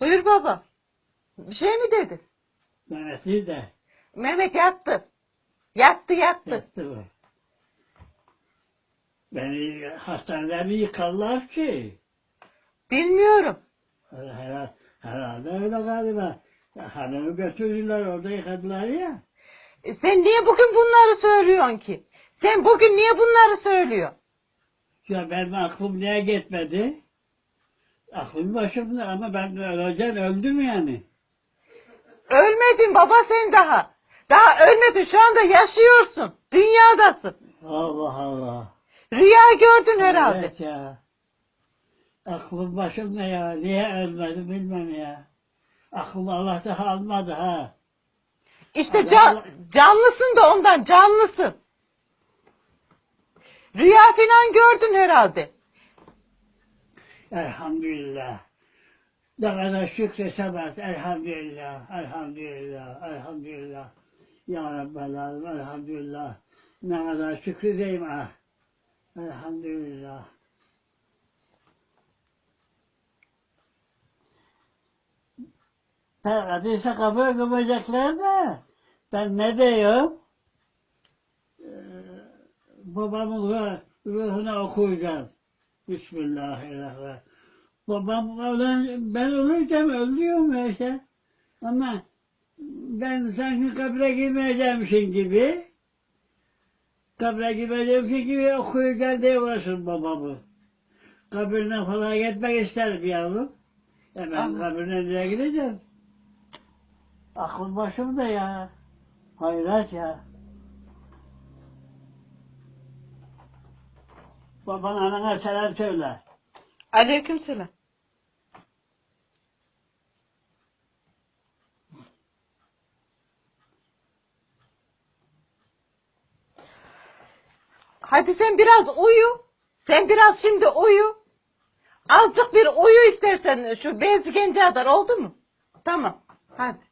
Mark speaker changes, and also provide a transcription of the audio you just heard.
Speaker 1: Buyur baba. Bir şey mi dedi?
Speaker 2: Mehmet'i de
Speaker 1: Mehmet yattı. Yattı yattı.
Speaker 2: yaptı mı? Beni hastanede mi yıkarlar ki?
Speaker 1: Bilmiyorum.
Speaker 2: Herhalde, herhalde öyle galiba. Hanımı götürdüler orada yıkadılar ya.
Speaker 1: E sen niye bugün bunları söylüyorsun ki? Sen bugün niye bunları söylüyorsun?
Speaker 2: Ya benim aklım niye gitmedi? Aklım başımda ama ben öleceğim öldüm yani.
Speaker 1: Ölmedin baba sen daha. Daha ölmedin şu anda yaşıyorsun. Dünyadasın.
Speaker 2: Allah Allah.
Speaker 1: Rüya gördün herhalde.
Speaker 2: Evet ya. Aklım başımda ya. Niye ölmedim bilmem ya. Aklım Allah'ta almadı ha.
Speaker 1: İşte
Speaker 2: Allah
Speaker 1: can-
Speaker 2: Allah.
Speaker 1: canlısın da ondan canlısın. Rüya falan gördün herhalde.
Speaker 2: Elhamdülillah. Ne kadar şükretsem et. Elhamdülillah. Elhamdülillah. Elhamdülillah. Ya Rabbel. Elhamdülillah. Ne kadar şükredeyim ah. Elhamdülillah. Neredeyse kabul kılacaklar da ben ne diyorum? Ee, babamın ruh- ruhuna okuyacağım. Bismillahirrahmanirrahim. Babam ölen, ben ölürken ölüyorum ya işte. Ama ben sanki kabre girmeyeceğimsin gibi kabre girmeyeceğimsin gibi okuyacağım diye uğraşırım babamı. Kabrine falan gitmek isterim yavrum. Hemen
Speaker 1: Ama-
Speaker 2: kabrine nereye gideceğim? Aklım başımda ya. Hayret ya. Baban anana selam söyle.
Speaker 1: Aleykümselam. Hadi sen biraz uyu. Sen biraz şimdi uyu. Azıcık bir uyu istersen şu benzi genci kadar oldu mu? Tamam. Hadi.